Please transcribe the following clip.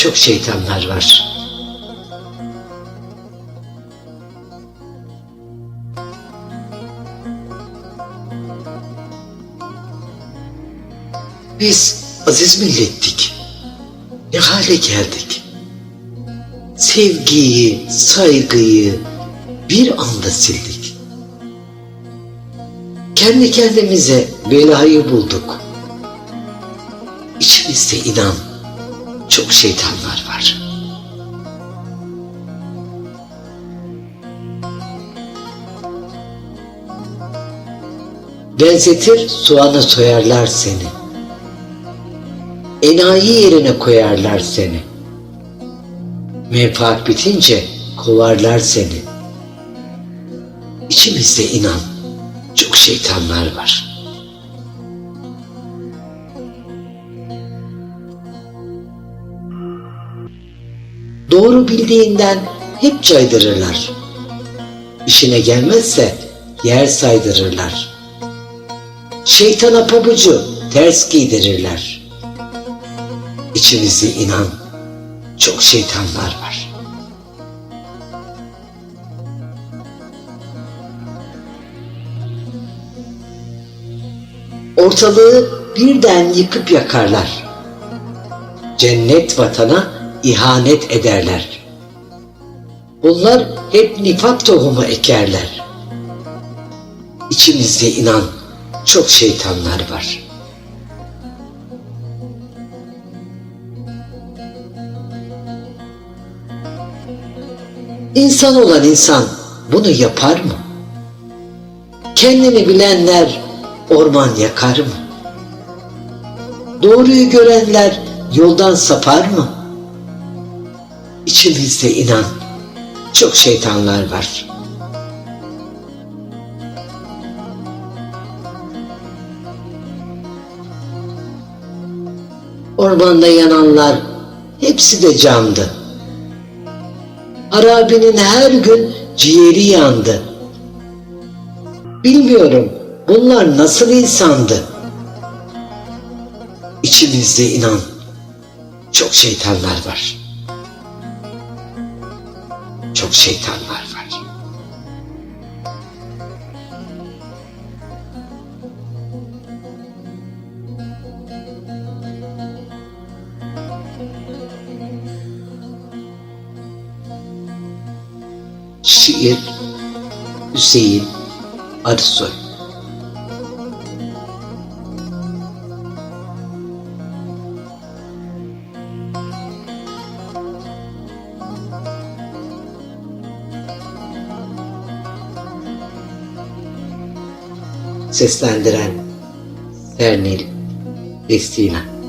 çok şeytanlar var. Biz aziz millettik. Ne hale geldik? Sevgiyi, saygıyı bir anda sildik. Kendi kendimize belayı bulduk. İçimizde inan çok şeytanlar var. Benzetir soğana soyarlar seni. Enayi yerine koyarlar seni. Menfaat bitince kovarlar seni. İçimizde inan çok şeytanlar var. Doğru bildiğinden hep caydırırlar. İşine gelmezse yer saydırırlar. Şeytana pabucu ters giydirirler. İçimizde inan çok şeytanlar var. Ortalığı birden yıkıp yakarlar. Cennet vatana ihanet ederler. Bunlar hep nifak tohumu ekerler. İçimizde inan çok şeytanlar var. İnsan olan insan bunu yapar mı? Kendini bilenler orman yakar mı? Doğruyu görenler yoldan sapar mı? İçimizde inan çok şeytanlar var. Ormanda yananlar hepsi de candı. Harabinin her gün ciğeri yandı. Bilmiyorum bunlar nasıl insandı. İçimizde inan çok şeytanlar var. Çok şeytanlar var. Şiir Hüseyin Arısoy Seslendiren Sernil Destina